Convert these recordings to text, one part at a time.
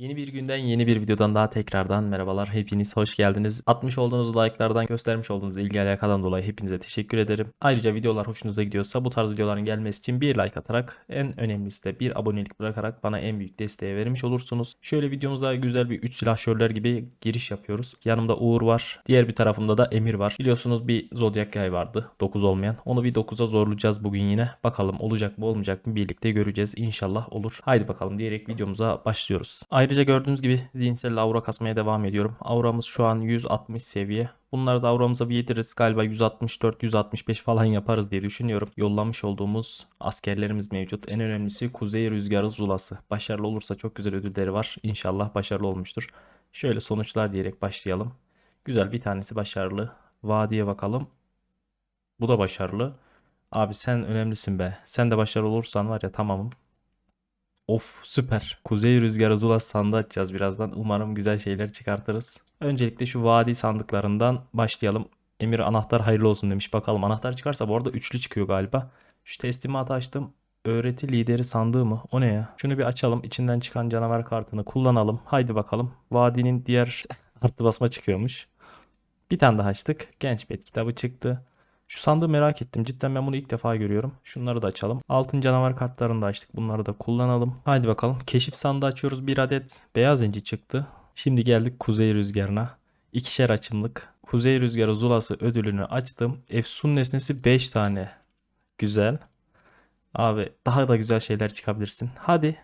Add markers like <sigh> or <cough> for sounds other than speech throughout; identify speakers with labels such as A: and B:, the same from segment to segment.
A: Yeni bir günden yeni bir videodan daha tekrardan merhabalar. Hepiniz hoş geldiniz. Atmış olduğunuz like'lardan göstermiş olduğunuz ilgi alakadan dolayı hepinize teşekkür ederim. Ayrıca videolar hoşunuza gidiyorsa bu tarz videoların gelmesi için bir like atarak en önemlisi de bir abonelik bırakarak bana en büyük desteği vermiş olursunuz. Şöyle videomuza güzel bir 3 silahşörler gibi giriş yapıyoruz. Yanımda Uğur var. Diğer bir tarafımda da Emir var. Biliyorsunuz bir Zodiac yay vardı. 9 olmayan. Onu bir 9'a zorlayacağız bugün yine. Bakalım olacak mı olmayacak mı birlikte göreceğiz. İnşallah olur. Haydi bakalım diyerek videomuza başlıyoruz. Ayrıca gördüğünüz gibi zihinsel aura kasmaya devam ediyorum. Auramız şu an 160 seviye. Bunları da auramıza bir yediririz. Galiba 164-165 falan yaparız diye düşünüyorum. Yollamış olduğumuz askerlerimiz mevcut. En önemlisi Kuzey Rüzgarı Zulası. Başarılı olursa çok güzel ödülleri var. İnşallah başarılı olmuştur. Şöyle sonuçlar diyerek başlayalım. Güzel bir tanesi başarılı. Vadiye bakalım. Bu da başarılı. Abi sen önemlisin be. Sen de başarılı olursan var ya tamamım. Of süper. Kuzey Rüzgarı Zulası sandığı açacağız birazdan. Umarım güzel şeyler çıkartırız. Öncelikle şu vadi sandıklarından başlayalım. Emir anahtar hayırlı olsun demiş. Bakalım anahtar çıkarsa bu arada üçlü çıkıyor galiba. Şu teslimatı açtım. Öğreti lideri sandığı mı? O ne ya? Şunu bir açalım. İçinden çıkan canavar kartını kullanalım. Haydi bakalım. Vadinin diğer artı basma çıkıyormuş. Bir tane daha açtık. Genç Bet kitabı çıktı. Şu sandığı merak ettim. Cidden ben bunu ilk defa görüyorum. Şunları da açalım. Altın canavar kartlarını da açtık. Bunları da kullanalım. Haydi bakalım. Keşif sandığı açıyoruz. Bir adet beyaz inci çıktı. Şimdi geldik kuzey rüzgarına. İkişer açımlık. Kuzey rüzgarı zulası ödülünü açtım. Efsun nesnesi 5 tane. Güzel. Abi daha da güzel şeyler çıkabilirsin. Hadi.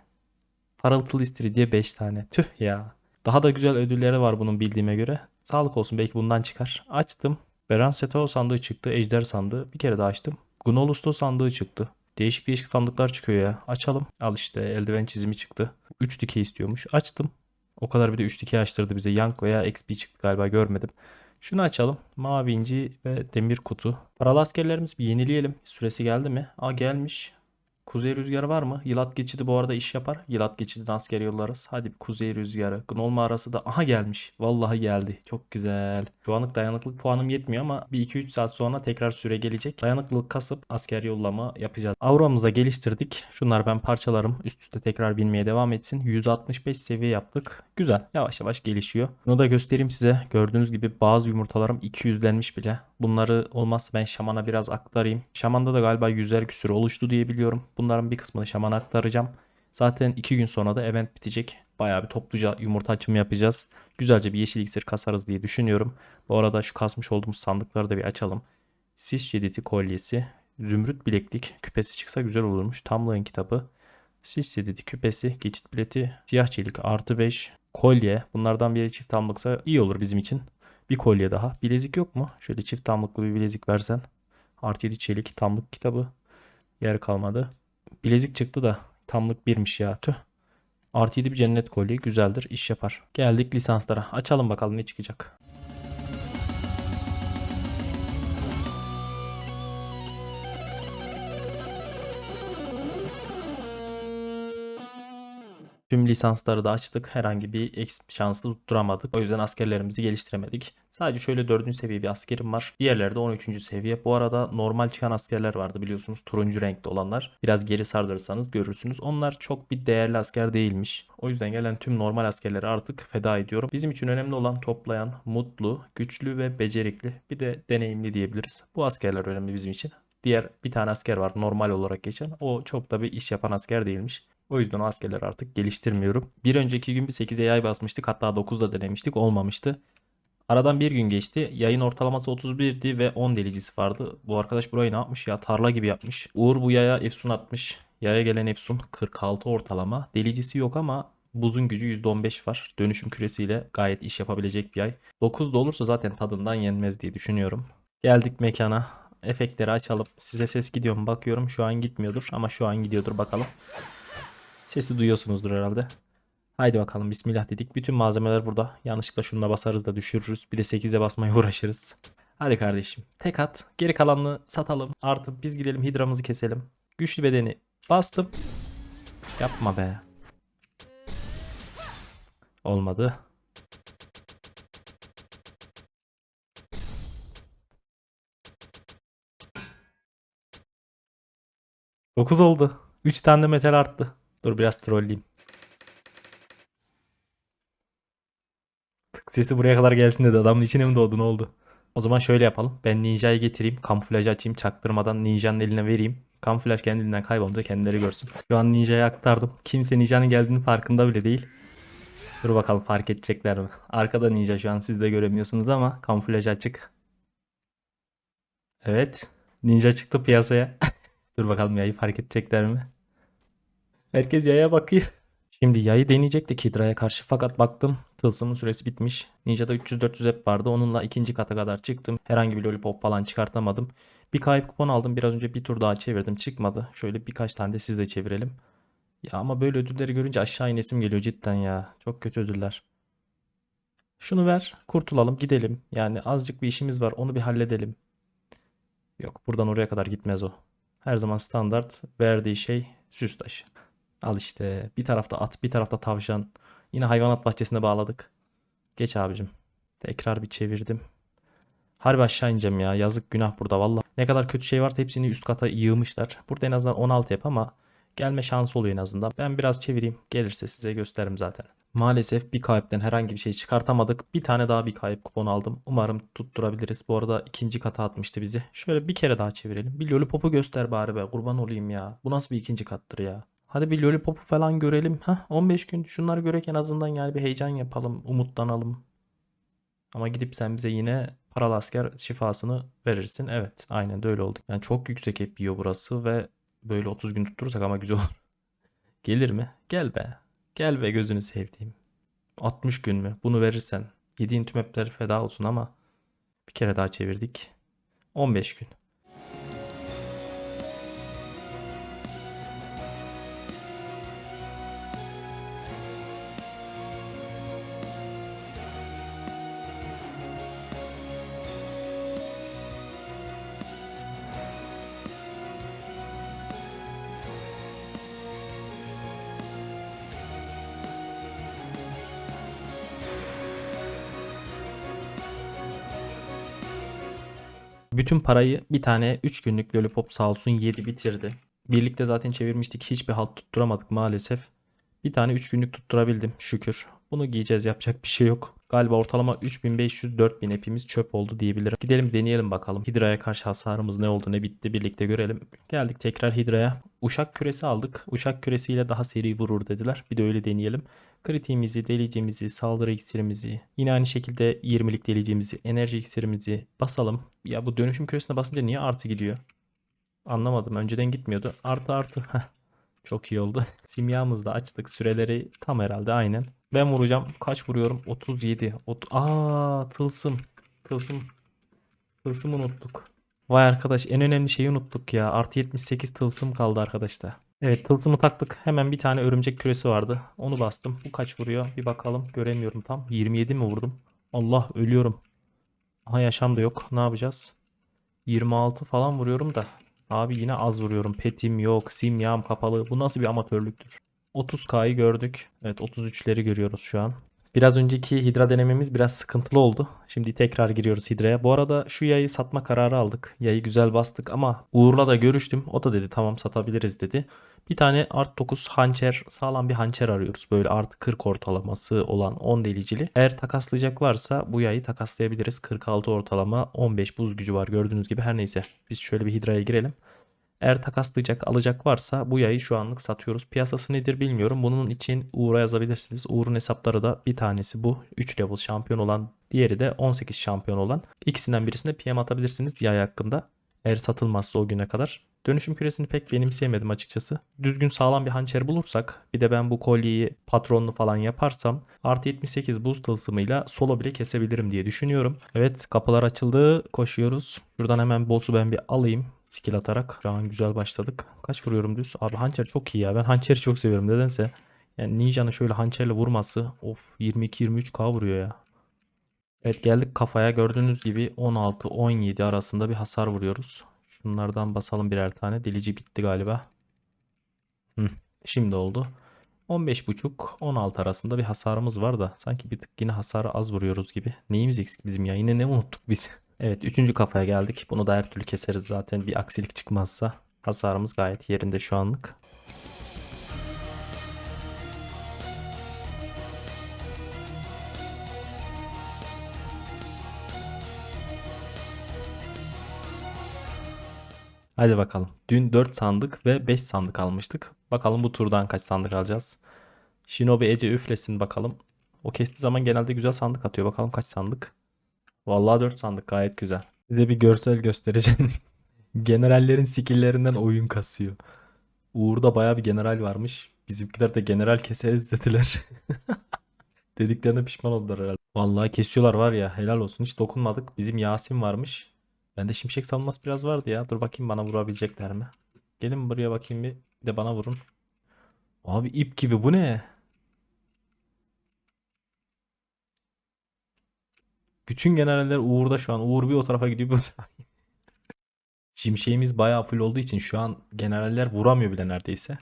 A: Parıltılı istiridye 5 tane. Tüh ya. Daha da güzel ödülleri var bunun bildiğime göre. Sağlık olsun belki bundan çıkar. Açtım. Beran Setao sandığı çıktı. Ejder sandığı. Bir kere daha açtım. Gunolusto sandığı çıktı. Değişik değişik sandıklar çıkıyor ya. Açalım. Al işte eldiven çizimi çıktı. 3 dikey istiyormuş. Açtım. O kadar bir de 3 dikey açtırdı bize. Yank veya XP çıktı galiba görmedim. Şunu açalım. Mavi inci ve demir kutu. Paralı askerlerimiz bir yenileyelim. Süresi geldi mi? Aa gelmiş. Kuzey rüzgarı var mı? Yılat geçidi bu arada iş yapar. Yılat geçidini asker yollarız. Hadi bir kuzey rüzgarı. Gnol mağarası da aha gelmiş. Vallahi geldi. Çok güzel. Şu anlık dayanıklılık puanım yetmiyor ama bir 2-3 saat sonra tekrar süre gelecek. Dayanıklılık kasıp asker yollama yapacağız. Auramıza geliştirdik. Şunları ben parçalarım. Üst üste tekrar binmeye devam etsin. 165 seviye yaptık. Güzel. Yavaş yavaş gelişiyor. Bunu da göstereyim size. Gördüğünüz gibi bazı yumurtalarım 200'lenmiş bile. Bunları olmazsa ben şamana biraz aktarayım. Şamanda da galiba yüzer küsür oluştu diye biliyorum. Bunların bir kısmını şamana aktaracağım. Zaten 2 gün sonra da event bitecek. Bayağı bir topluca yumurta açımı yapacağız. Güzelce bir yeşil iksir kasarız diye düşünüyorum. Bu arada şu kasmış olduğumuz sandıkları da bir açalım. Sis şedidi kolyesi, zümrüt bileklik, küpesi çıksa güzel olurmuş. Tamlığın kitabı, sis şedidi küpesi, geçit bileti, siyah çelik artı 5, kolye. Bunlardan biri çift tamlıksa iyi olur bizim için. Bir kolye daha. Bilezik yok mu? Şöyle çift tamlıklı bir bilezik versen. Artı 7 çelik tamlık kitabı. Yer kalmadı. Bilezik çıktı da tamlık birmiş ya. Tüh. Artı 7 bir cennet kolye güzeldir. iş yapar. Geldik lisanslara. Açalım bakalım ne çıkacak. Tüm lisansları da açtık. Herhangi bir eks şansı tutturamadık. O yüzden askerlerimizi geliştiremedik. Sadece şöyle 4. seviye bir askerim var. Diğerleri de 13. seviye. Bu arada normal çıkan askerler vardı biliyorsunuz. Turuncu renkli olanlar. Biraz geri sardırırsanız görürsünüz. Onlar çok bir değerli asker değilmiş. O yüzden gelen tüm normal askerleri artık feda ediyorum. Bizim için önemli olan toplayan, mutlu, güçlü ve becerikli. Bir de deneyimli diyebiliriz. Bu askerler önemli bizim için. Diğer bir tane asker var normal olarak geçen. O çok da bir iş yapan asker değilmiş. O yüzden o askerleri artık geliştirmiyorum. Bir önceki gün bir 8'e yay basmıştık. Hatta 9'da denemiştik. Olmamıştı. Aradan bir gün geçti. Yayın ortalaması 31'di ve 10 delicisi vardı. Bu arkadaş burayı ne yapmış ya? Tarla gibi yapmış. Uğur bu yaya efsun atmış. Yaya gelen efsun 46 ortalama. Delicisi yok ama buzun gücü %15 var. Dönüşüm küresiyle gayet iş yapabilecek bir yay. 9 da olursa zaten tadından yenmez diye düşünüyorum. Geldik mekana. Efektleri açalım. Size ses gidiyor mu bakıyorum. Şu an gitmiyordur ama şu an gidiyordur bakalım. Sesi duyuyorsunuzdur herhalde. Haydi bakalım bismillah dedik. Bütün malzemeler burada. Yanlışlıkla şununla basarız da düşürürüz. Bir de 8'e basmaya <laughs> uğraşırız. Hadi kardeşim. Tek at. Geri kalanını satalım. Artı biz gidelim hidramızı keselim. Güçlü bedeni bastım. Yapma be. Olmadı. Dokuz oldu. 3 tane de metal arttı. Dur biraz trolleyeyim. çıktık. Sesi buraya kadar gelsin dedi. Adamın içine mi doğdu ne oldu? O zaman şöyle yapalım. Ben ninjayı getireyim. Kamuflajı açayım. Çaktırmadan ninjanın eline vereyim. Kamuflaj kendiliğinden kaybolunca kendileri görsün. Şu an ninjaya aktardım. Kimse ninjanın geldiğinin farkında bile değil. Dur bakalım fark edecekler mi? Arkada ninja şu an siz de göremiyorsunuz ama kamuflaj açık. Evet. Ninja çıktı piyasaya. <laughs> Dur bakalım yayı fark edecekler mi? Herkes yaya bakıyor. Şimdi yayı deneyecektik Hidra'ya karşı fakat baktım tılsımın süresi bitmiş. Ninja'da 300-400 hep vardı. Onunla ikinci kata kadar çıktım. Herhangi bir lollipop falan çıkartamadım. Bir kayıp kupon aldım. Biraz önce bir tur daha çevirdim. Çıkmadı. Şöyle birkaç tane de siz de çevirelim. Ya ama böyle ödülleri görünce aşağı inesim geliyor cidden ya. Çok kötü ödüller. Şunu ver. Kurtulalım. Gidelim. Yani azıcık bir işimiz var. Onu bir halledelim. Yok buradan oraya kadar gitmez o. Her zaman standart verdiği şey süs taşı. Al işte bir tarafta at bir tarafta tavşan. Yine hayvanat bahçesine bağladık. Geç abicim. Tekrar bir çevirdim. Harbi aşağı ineceğim ya. Yazık günah burada valla. Ne kadar kötü şey varsa hepsini üst kata yığmışlar. Burada en azından 16 yap ama gelme şansı oluyor en azından. Ben biraz çevireyim. Gelirse size gösteririm zaten. Maalesef bir kayıptan herhangi bir şey çıkartamadık. Bir tane daha bir kayıp kupon aldım. Umarım tutturabiliriz. Bu arada ikinci kata atmıştı bizi. Şöyle bir kere daha çevirelim. Bir lollipopu göster bari be. Kurban olayım ya. Bu nasıl bir ikinci kattır ya. Hadi bir lollipopu falan görelim. Hah 15 gün şunları görek en azından yani bir heyecan yapalım. Umutlanalım. Ama gidip sen bize yine paralı asker şifasını verirsin. Evet aynen de öyle oldu. Yani çok yüksek hep yiyor burası ve böyle 30 gün tutturursak ama güzel olur. <laughs> Gelir mi? Gel be. Gel be gözünü sevdiğim. 60 gün mü? Bunu verirsen. Yediğin tüm hepler feda olsun ama bir kere daha çevirdik. 15 gün. Bütün parayı bir tane 3 günlük lollipop sağ olsun yedi bitirdi. Birlikte zaten çevirmiştik. Hiçbir halt tutturamadık maalesef. Bir tane 3 günlük tutturabildim şükür. Bunu giyeceğiz yapacak bir şey yok. Galiba ortalama 3500-4000 hepimiz çöp oldu diyebilirim. Gidelim deneyelim bakalım. Hidra'ya karşı hasarımız ne oldu ne bitti birlikte görelim. Geldik tekrar Hidra'ya. Uşak küresi aldık. Uşak küresiyle daha seri vurur dediler. Bir de öyle deneyelim. Kritiğimizi, delicimizi, saldırı iksirimizi, yine aynı şekilde 20'lik delicimizi, enerji iksirimizi basalım. Ya bu dönüşüm küresine basınca niye artı gidiyor? Anlamadım. Önceden gitmiyordu. Artı artı. Çok iyi oldu. <laughs> Simyamızı da açtık. Süreleri tam herhalde aynen. Ben vuracağım. Kaç vuruyorum? 37. Ot Aa, tılsım. Tılsım. Tılsım unuttuk. Vay arkadaş en önemli şeyi unuttuk ya. Artı 78 tılsım kaldı arkadaşlar. Evet tılsımı taktık. Hemen bir tane örümcek küresi vardı. Onu bastım. Bu kaç vuruyor? Bir bakalım. Göremiyorum tam. 27 mi vurdum? Allah ölüyorum. Aha yaşam da yok. Ne yapacağız? 26 falan vuruyorum da. Abi yine az vuruyorum. Petim yok. Simyam kapalı. Bu nasıl bir amatörlüktür? 30K'yı gördük. Evet 33'leri görüyoruz şu an. Biraz önceki hidra denememiz biraz sıkıntılı oldu. Şimdi tekrar giriyoruz hidraya. Bu arada şu yayı satma kararı aldık. Yayı güzel bastık ama Uğur'la da görüştüm. O da dedi tamam satabiliriz dedi. Bir tane art 9 hançer sağlam bir hançer arıyoruz. Böyle artı 40 ortalaması olan 10 delicili. Eğer takaslayacak varsa bu yayı takaslayabiliriz. 46 ortalama 15 buz gücü var gördüğünüz gibi. Her neyse biz şöyle bir hidraya girelim. Eğer takaslayacak, alacak varsa bu yayı şu anlık satıyoruz. Piyasası nedir bilmiyorum. Bunun için Uğur'a yazabilirsiniz. Uğur'un hesapları da bir tanesi bu. 3 level şampiyon olan, diğeri de 18 şampiyon olan. İkisinden birisine PM atabilirsiniz yay hakkında. Eğer satılmazsa o güne kadar. Dönüşüm küresini pek benimseyemedim açıkçası. Düzgün sağlam bir hançer bulursak bir de ben bu kolyeyi patronlu falan yaparsam artı 78 buz tılsımıyla solo bile kesebilirim diye düşünüyorum. Evet kapılar açıldı koşuyoruz. Şuradan hemen boss'u ben bir alayım skill atarak. Şu an güzel başladık. Kaç vuruyorum düz? Abi hançer çok iyi ya. Ben hançeri çok seviyorum nedense. Yani ninja'nın şöyle hançerle vurması of 22-23k vuruyor ya. Evet geldik kafaya gördüğünüz gibi 16-17 arasında bir hasar vuruyoruz. Şunlardan basalım birer tane. Delici bitti galiba. Hı, şimdi oldu. 15.5-16 arasında bir hasarımız var da sanki bir tık yine hasarı az vuruyoruz gibi. Neyimiz eksik bizim ya? Yine ne unuttuk biz? <laughs> Evet üçüncü kafaya geldik. Bunu da her türlü keseriz zaten bir aksilik çıkmazsa. Hasarımız gayet yerinde şu anlık. Hadi bakalım. Dün 4 sandık ve 5 sandık almıştık. Bakalım bu turdan kaç sandık alacağız. Shinobi Ece üflesin bakalım. O kestiği zaman genelde güzel sandık atıyor. Bakalım kaç sandık. Vallahi 4 sandık gayet güzel. Size bir görsel göstereceğim. <laughs> Generallerin skill'lerinden oyun kasıyor. Uğur'da baya bir general varmış. Bizimkiler de general keseriz dediler. <laughs> Dediklerine pişman oldular herhalde. Vallahi kesiyorlar var ya helal olsun hiç dokunmadık. Bizim Yasin varmış. Bende şimşek savunması biraz vardı ya. Dur bakayım bana vurabilecekler mi? Gelin buraya bakayım bir. Bir de bana vurun. Abi ip gibi bu ne? Bütün generaller Uğur'da şu an. Uğur bir o tarafa gidiyor bir. Şimşeğimiz bayağı full olduğu için şu an generaller vuramıyor bile neredeyse.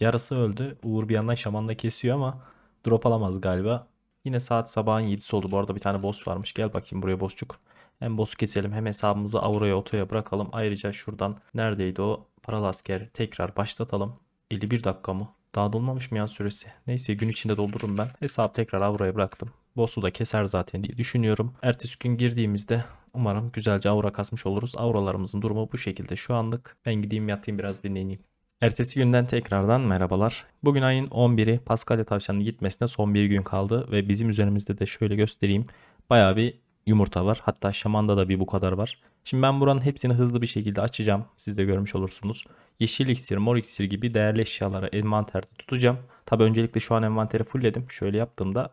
A: Yarısı öldü. Uğur bir yandan şamanla kesiyor ama drop alamaz galiba. Yine saat sabahın 7'si oldu. Bu arada bir tane boss varmış. Gel bakayım buraya bossçuk. Hem boss'u keselim hem hesabımızı Aura'ya otoya bırakalım. Ayrıca şuradan neredeydi o paralı asker tekrar başlatalım. 51 dakika mı? Daha dolmamış mı ya süresi? Neyse gün içinde doldururum ben. Hesabı tekrar Aura'ya bıraktım. Boss'u da keser zaten diye düşünüyorum. Ertesi gün girdiğimizde umarım güzelce aura kasmış oluruz. Auralarımızın durumu bu şekilde şu anlık. Ben gideyim yatayım biraz dinleneyim. Ertesi günden tekrardan merhabalar. Bugün ayın 11'i Paskalya tavşanının gitmesine son bir gün kaldı ve bizim üzerimizde de şöyle göstereyim. Bayağı bir yumurta var. Hatta şamanda da bir bu kadar var. Şimdi ben buranın hepsini hızlı bir şekilde açacağım. Siz de görmüş olursunuz. Yeşil iksir, mor iksir gibi değerli eşyaları envanterde tutacağım. Tabi öncelikle şu an envanteri fullledim. Şöyle yaptığımda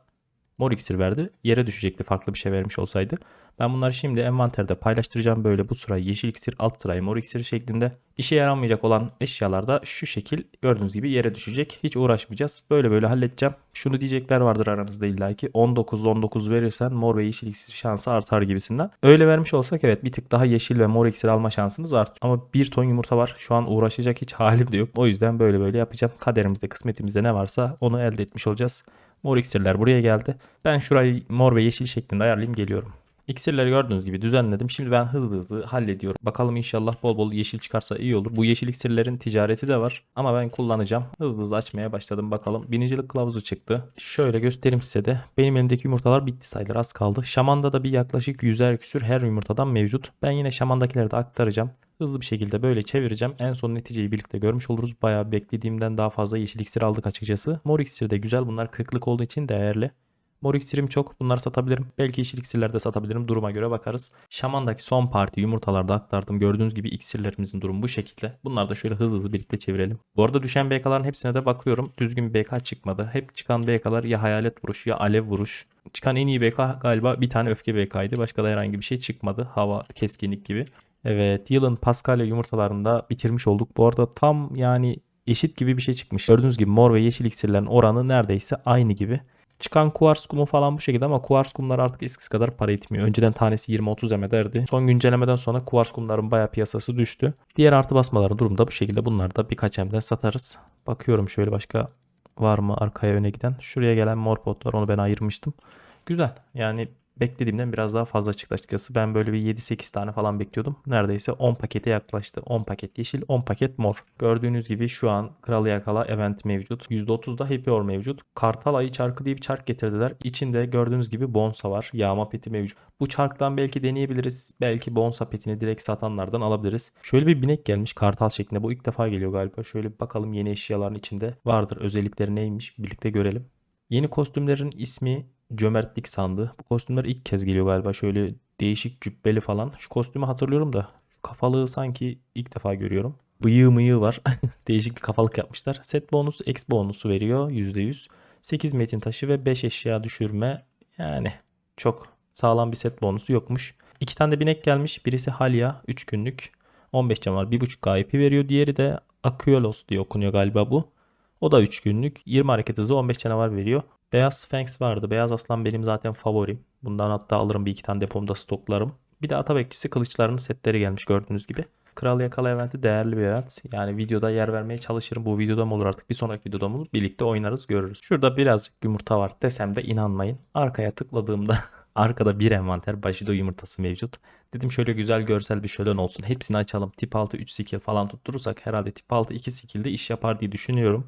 A: mor iksir verdi. Yere düşecekti farklı bir şey vermiş olsaydı. Ben bunları şimdi envanterde paylaştıracağım. Böyle bu sırayı yeşil iksir, alt sırayı mor iksir şeklinde. İşe yaramayacak olan eşyalar da şu şekil gördüğünüz gibi yere düşecek. Hiç uğraşmayacağız. Böyle böyle halledeceğim. Şunu diyecekler vardır aranızda illaki. 19-19 verirsen mor ve yeşil iksir şansı artar gibisinden. Öyle vermiş olsak evet bir tık daha yeşil ve mor iksir alma şansınız artıyor. Ama bir ton yumurta var. Şu an uğraşacak hiç halim de yok. O yüzden böyle böyle yapacağım. Kaderimizde kısmetimizde ne varsa onu elde etmiş olacağız. Mor iksirler buraya geldi. Ben şurayı mor ve yeşil şeklinde ayarlayayım geliyorum. İksirleri gördüğünüz gibi düzenledim. Şimdi ben hızlı hızlı hallediyorum. Bakalım inşallah bol bol yeşil çıkarsa iyi olur. Bu yeşil iksirlerin ticareti de var. Ama ben kullanacağım. Hızlı hızlı açmaya başladım bakalım. Binicilik kılavuzu çıktı. Şöyle göstereyim size de. Benim elimdeki yumurtalar bitti sayılır az kaldı. Şamanda da bir yaklaşık 100'er küsür her yumurtadan mevcut. Ben yine şamandakileri de aktaracağım. Hızlı bir şekilde böyle çevireceğim. En son neticeyi birlikte görmüş oluruz. Bayağı beklediğimden daha fazla yeşil iksir aldık açıkçası. Mor iksir de güzel. Bunlar kırklık olduğu için değerli. Mor iksirim çok. Bunları satabilirim. Belki yeşil iksirler de satabilirim. Duruma göre bakarız. Şaman'daki son parti yumurtalarda aktardım. Gördüğünüz gibi iksirlerimizin durumu bu şekilde. Bunları da şöyle hızlı hızlı birlikte çevirelim. Bu arada düşen BK'ların hepsine de bakıyorum. Düzgün bir BK çıkmadı. Hep çıkan BK'lar ya hayalet vuruş ya alev vuruş. Çıkan en iyi BK galiba bir tane öfke BK'ydı. Başka da herhangi bir şey çıkmadı. Hava, keskinlik gibi. Evet yılın Paskalya yumurtalarında bitirmiş olduk. Bu arada tam yani eşit gibi bir şey çıkmış. Gördüğünüz gibi mor ve yeşil iksirlerin oranı neredeyse aynı gibi. Çıkan kuvars kumu falan bu şekilde ama kuvars kumlar artık eskisi kadar para etmiyor. Önceden tanesi 20-30 em ederdi. Son güncellemeden sonra kuvars kumların bayağı piyasası düştü. Diğer artı basmaların durumu da bu şekilde. Bunları da birkaç emden satarız. Bakıyorum şöyle başka var mı arkaya öne giden. Şuraya gelen mor pot var onu ben ayırmıştım. Güzel yani beklediğimden biraz daha fazla çıktı açıkçası. Ben böyle bir 7-8 tane falan bekliyordum. Neredeyse 10 pakete yaklaştı. 10 paket yeşil, 10 paket mor. Gördüğünüz gibi şu an Kralı Yakala event mevcut. %30'da Happy Hour mevcut. Kartal ayı çarkı diye bir çark getirdiler. İçinde gördüğünüz gibi bonsa var. Yağma peti mevcut. Bu çarktan belki deneyebiliriz. Belki bonsa petini direkt satanlardan alabiliriz. Şöyle bir binek gelmiş kartal şeklinde. Bu ilk defa geliyor galiba. Şöyle bir bakalım yeni eşyaların içinde vardır. Özellikleri neymiş birlikte görelim. Yeni kostümlerin ismi cömertlik sandı. Bu kostümler ilk kez geliyor galiba. Şöyle değişik cübbeli falan. Şu kostümü hatırlıyorum da kafalığı sanki ilk defa görüyorum. Bıyığı mıyığı var. <laughs> değişik bir kafalık yapmışlar. Set bonus, X bonusu veriyor %100. 8 metin taşı ve 5 eşya düşürme. Yani çok sağlam bir set bonusu yokmuş. İki tane de binek gelmiş. Birisi Halya 3 günlük. 15 can var. 1.5 KP veriyor. Diğeri de Akiolos diye okunuyor galiba bu. O da 3 günlük. 20 hareket hızı 15 canavar veriyor. Beyaz Sphinx vardı. Beyaz Aslan benim zaten favorim. Bundan hatta alırım bir iki tane depomda stoklarım. Bir de ata bekçisi kılıçlarının setleri gelmiş gördüğünüz gibi. Kral Yakala eventi değerli bir event. Yani videoda yer vermeye çalışırım. Bu videoda mı olur artık bir sonraki videoda mı olur? Birlikte oynarız görürüz. Şurada birazcık yumurta var desem de inanmayın. Arkaya tıkladığımda <laughs> arkada bir envanter Bashido yumurtası mevcut. Dedim şöyle güzel görsel bir şölen olsun. Hepsini açalım. Tip 6 3 skill falan tutturursak herhalde tip 6 2 skill'de iş yapar diye düşünüyorum.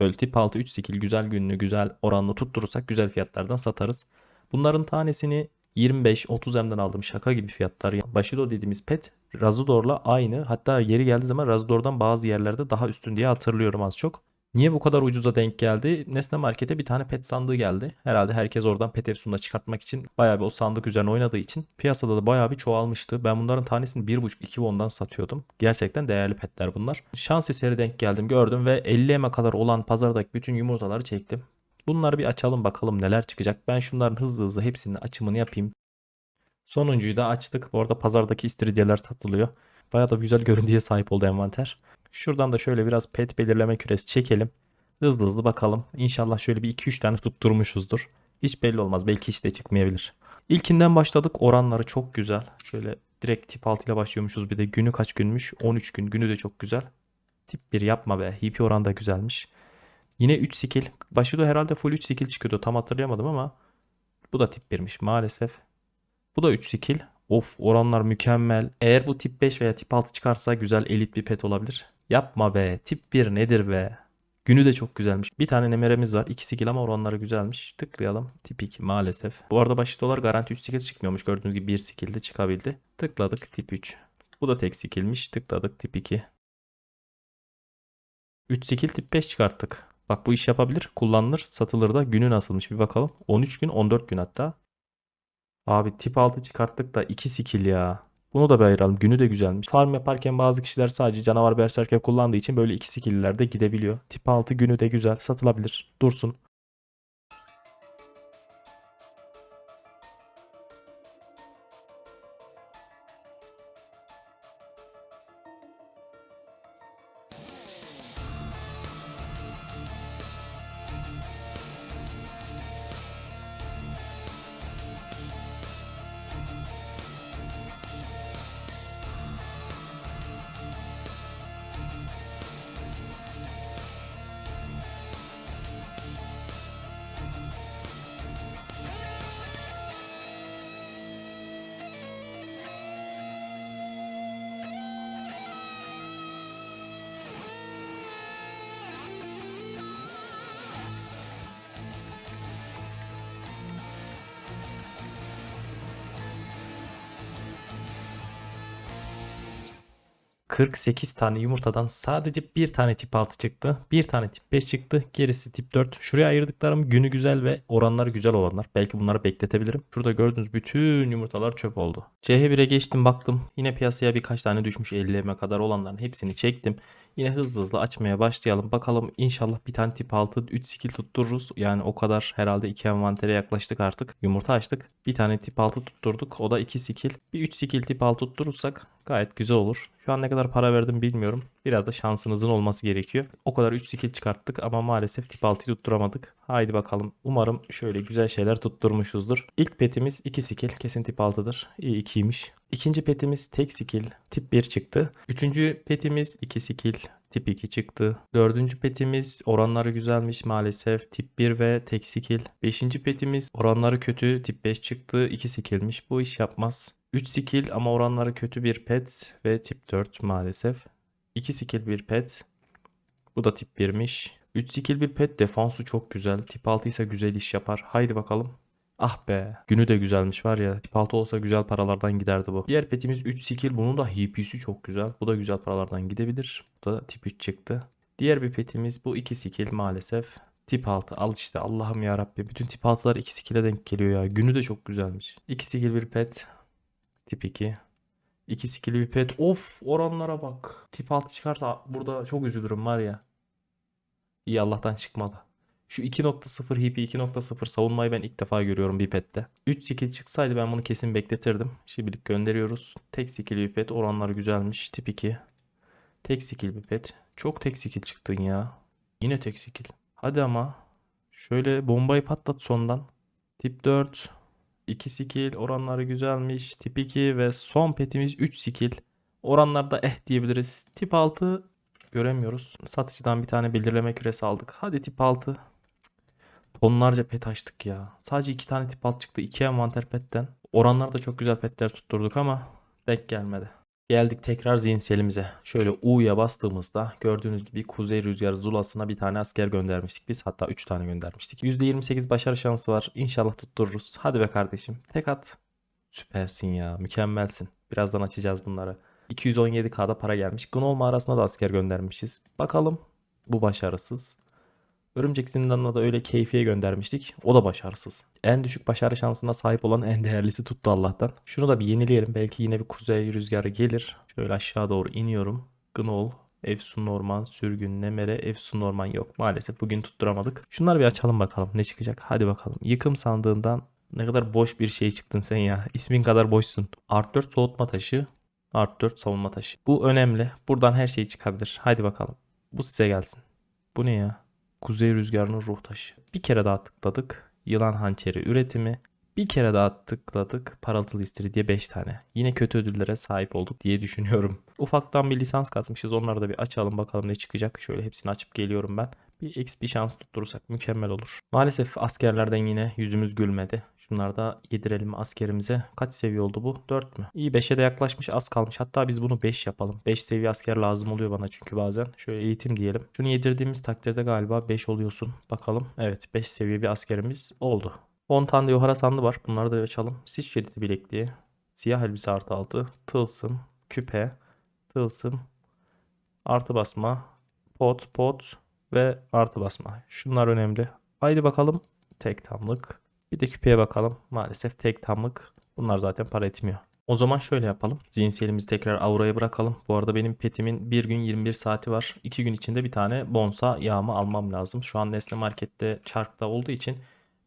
A: Böyle tip 6 3 skill güzel günlü güzel oranlı tutturursak güzel fiyatlardan satarız. Bunların tanesini 25-30 M'den aldım şaka gibi fiyatlar. Ya. Bushido dediğimiz pet Razador'la aynı. Hatta yeri geldiği zaman Razador'dan bazı yerlerde daha üstün diye hatırlıyorum az çok. Niye bu kadar ucuza denk geldi? Nesne Market'e bir tane pet sandığı geldi. Herhalde herkes oradan pet efsununa çıkartmak için bayağı bir o sandık üzerine oynadığı için piyasada da bayağı bir çoğalmıştı. Ben bunların tanesini 1.5-2 won'dan satıyordum. Gerçekten değerli petler bunlar. Şans eseri denk geldim gördüm ve 50 eme kadar olan pazardaki bütün yumurtaları çektim. Bunları bir açalım bakalım neler çıkacak. Ben şunların hızlı hızlı hepsinin açımını yapayım. Sonuncuyu da açtık. Bu arada pazardaki istiridyeler satılıyor. Bayağı da güzel görüntüye sahip oldu envanter. Şuradan da şöyle biraz pet belirleme küresi çekelim. Hızlı hızlı bakalım. İnşallah şöyle bir 2-3 tane tutturmuşuzdur. Hiç belli olmaz. Belki hiç de çıkmayabilir. İlkinden başladık. Oranları çok güzel. Şöyle direkt tip 6 ile başlıyormuşuz. Bir de günü kaç günmüş? 13 gün. Günü de çok güzel. Tip 1 yapma be. HP oran da güzelmiş. Yine 3 skill. Başlıyor herhalde full 3 skill çıkıyordu. Tam hatırlayamadım ama bu da tip 1'miş maalesef. Bu da 3 skill. Of oranlar mükemmel. Eğer bu tip 5 veya tip 6 çıkarsa güzel elit bir pet olabilir. Yapma be. Tip 1 nedir be? Günü de çok güzelmiş. Bir tane nemeremiz var. 2 skill ama oranları güzelmiş. Tıklayalım. Tip 2 maalesef. Bu arada başı dolar garanti 3 skill çıkmıyormuş. Gördüğünüz gibi 1 skill'de çıkabildi. Tıkladık tip 3. Bu da tek skill'miş. Tıkladık tip 2. 3 skill tip 5 çıkarttık. Bak bu iş yapabilir. Kullanılır. Satılır da. Günü nasılmış bir bakalım. 13 gün 14 gün hatta. Abi tip 6 çıkarttık da 2 skill ya. Bunu da bir ayıralım. Günü de güzelmiş. Farm yaparken bazı kişiler sadece canavar berserker kullandığı için böyle 2 skill'ler de gidebiliyor. Tip 6 günü de güzel. Satılabilir. Dursun. ...48 tane yumurtadan sadece bir tane tip 6 çıktı. Bir tane tip 5 çıktı. Gerisi tip 4. Şuraya ayırdıklarım günü güzel ve oranları güzel olanlar. Belki bunları bekletebilirim. Şurada gördüğünüz bütün yumurtalar çöp oldu. CH1'e geçtim baktım. Yine piyasaya birkaç tane düşmüş 50'me kadar olanların hepsini çektim. Yine hızlı hızlı açmaya başlayalım. Bakalım inşallah bir tane tip 6 3 skill tuttururuz. Yani o kadar herhalde 2 envantere yaklaştık artık. Yumurta açtık. Bir tane tip 6 tutturduk. O da 2 skill. Bir 3 skill tip 6 tutturursak gayet güzel olur. Şu an ne kadar para verdim bilmiyorum. Biraz da şansınızın olması gerekiyor. O kadar 3 skill çıkarttık ama maalesef tip 6'yı tutturamadık. Haydi bakalım. Umarım şöyle güzel şeyler tutturmuşuzdur. İlk petimiz 2 skill. Kesin tip 6'dır. İyi 2'ymiş. İkinci petimiz tek skill. Tip 1 çıktı. Üçüncü petimiz 2 skill. Tip 2 çıktı. Dördüncü petimiz oranları güzelmiş maalesef. Tip 1 ve tek skill. Beşinci petimiz oranları kötü. Tip 5 çıktı. 2 skillmiş. Bu iş yapmaz. 3 skill ama oranları kötü bir pet ve tip 4 maalesef. 2 skill bir pet. Bu da tip 1'miş. 3 skill bir pet defansı çok güzel. Tip 6 ise güzel iş yapar. Haydi bakalım. Ah be. Günü de güzelmiş var ya. Tip 6 olsa güzel paralardan giderdi bu. Diğer petimiz 3 skill. Bunun da HP'si çok güzel. Bu da güzel paralardan gidebilir. Bu da tip 3 çıktı. Diğer bir petimiz bu 2 skill maalesef. Tip 6 al işte Allah'ım ya Rabbi. Bütün tip 6'lar 2 skill'e denk geliyor ya. Günü de çok güzelmiş. 2 skill bir pet. Tip 2. 2 skill bir pet. Of oranlara bak. Tip 6 çıkarsa burada çok üzülürüm var ya. İyi Allah'tan çıkmadı. Şu 2.0 HP 2.0 savunmayı ben ilk defa görüyorum bir pette. 3 skill çıksaydı ben bunu kesin bekletirdim. Şimdilik gönderiyoruz. Tek skill bir pet oranları güzelmiş. Tip 2. Tek skill bir pet. Çok tek skill çıktın ya. Yine tek skill. Hadi ama. Şöyle bombayı patlat sondan. Tip 4. 2 skill oranları güzelmiş. Tip 2 ve son petimiz 3 skill. Oranlarda eh diyebiliriz. Tip 6 göremiyoruz. Satıcıdan bir tane belirleme küresi aldık. Hadi tip 6. Tonlarca pet açtık ya. Sadece 2 tane tip 6 çıktı. 2 envanter petten. Oranlarda çok güzel petler tutturduk ama denk gelmedi. Geldik tekrar zihinselimize. Şöyle U'ya bastığımızda gördüğünüz gibi Kuzey Rüzgarı Zulası'na bir tane asker göndermiştik biz. Hatta 3 tane göndermiştik. %28 başarı şansı var. İnşallah tuttururuz. Hadi be kardeşim. Tek at. Süpersin ya. Mükemmelsin. Birazdan açacağız bunları. 217k'da para gelmiş. Gnol mağarasına da asker göndermişiz. Bakalım. Bu başarısız. Örümcek zindanına da öyle keyfiye göndermiştik. O da başarısız. En düşük başarı şansına sahip olan en değerlisi tuttu Allah'tan. Şunu da bir yenileyelim. Belki yine bir kuzey rüzgarı gelir. Şöyle aşağı doğru iniyorum. Gnol, Efsun Norman, Sürgün, Nemere, Efsun Norman yok. Maalesef bugün tutturamadık. Şunları bir açalım bakalım ne çıkacak. Hadi bakalım. Yıkım sandığından ne kadar boş bir şey çıktın sen ya. İsmin kadar boşsun. Art 4 soğutma taşı. Art 4 savunma taşı. Bu önemli. Buradan her şey çıkabilir. Hadi bakalım. Bu size gelsin. Bu ne ya? Kuzey rüzgarının ruh taşı. Bir kere daha tıkladık. Yılan hançeri üretimi. Bir kere daha tıkladık. Parıltılı istiridye 5 tane. Yine kötü ödüllere sahip olduk diye düşünüyorum. Ufaktan bir lisans kasmışız. Onları da bir açalım bakalım ne çıkacak. Şöyle hepsini açıp geliyorum ben. Bir X bir şans tutturursak mükemmel olur. Maalesef askerlerden yine yüzümüz gülmedi. Şunları da yedirelim askerimize. Kaç seviye oldu bu? 4 mü? İyi 5'e de yaklaşmış az kalmış. Hatta biz bunu 5 yapalım. 5 seviye asker lazım oluyor bana çünkü bazen. Şöyle eğitim diyelim. Şunu yedirdiğimiz takdirde galiba 5 oluyorsun. Bakalım. Evet 5 seviye bir askerimiz oldu. 10 tane de yohara sandı var. Bunları da açalım. Sis şeridi bilekliği. Siyah elbise artı altı. Tılsım. Küpe. Tılsım. Artı basma. Pot. Pot ve artı basma. Şunlar önemli. Haydi bakalım tek tamlık. Bir de küpeye bakalım. Maalesef tek tamlık. Bunlar zaten para etmiyor. O zaman şöyle yapalım. Zihinselimizi tekrar auraya bırakalım. Bu arada benim petimin bir gün 21 saati var. 2 gün içinde bir tane bonsa yağımı almam lazım. Şu an Nesne Market'te çarkta olduğu için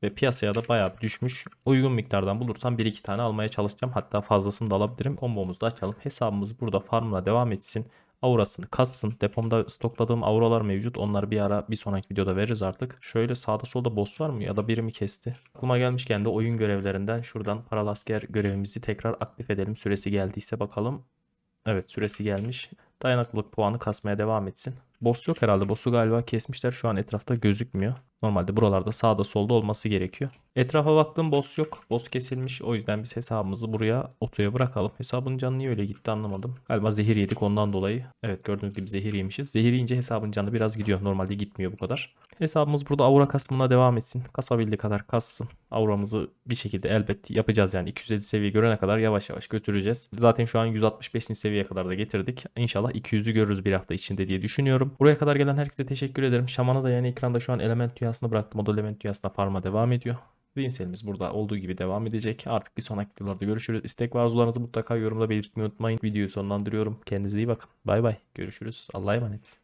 A: ve piyasaya da bayağı düşmüş. Uygun miktardan bulursam 1-2 tane almaya çalışacağım. Hatta fazlasını da alabilirim. Kombomuzu da açalım. Hesabımız burada farmla devam etsin aurasını kassın. Depomda stokladığım auralar mevcut. Onları bir ara bir sonraki videoda veririz artık. Şöyle sağda solda boss var mı ya da biri mi kesti? Aklıma gelmişken de oyun görevlerinden şuradan paralı asker görevimizi tekrar aktif edelim. Süresi geldiyse bakalım. Evet süresi gelmiş. Dayanıklılık puanı kasmaya devam etsin. Boss yok herhalde. Boss'u galiba kesmişler. Şu an etrafta gözükmüyor. Normalde buralarda sağda solda olması gerekiyor. Etrafa baktım boss yok. Boss kesilmiş. O yüzden biz hesabımızı buraya otoya bırakalım. Hesabın canı niye öyle gitti anlamadım. Galiba zehir yedik ondan dolayı. Evet gördüğünüz gibi zehir yemişiz. Zehir yiyince hesabın canı biraz gidiyor. Normalde gitmiyor bu kadar. Hesabımız burada aura kasmına devam etsin. Kasabildiği kadar kassın. Auramızı bir şekilde elbet yapacağız yani. 250 seviye görene kadar yavaş yavaş götüreceğiz. Zaten şu an 165. seviyeye kadar da getirdik. İnşallah 200'ü görürüz bir hafta içinde diye düşünüyorum. Buraya kadar gelen herkese teşekkür ederim. Şaman'a da yani ekranda şu an element dünyasını bıraktım. O da element dünyasına farma devam ediyor. Zihinselimiz burada olduğu gibi devam edecek. Artık bir sonraki videolarda görüşürüz. İstek ve arzularınızı mutlaka yorumda belirtmeyi unutmayın. Videoyu sonlandırıyorum. Kendinize iyi bakın. Bay bay. Görüşürüz. Allah'a emanet.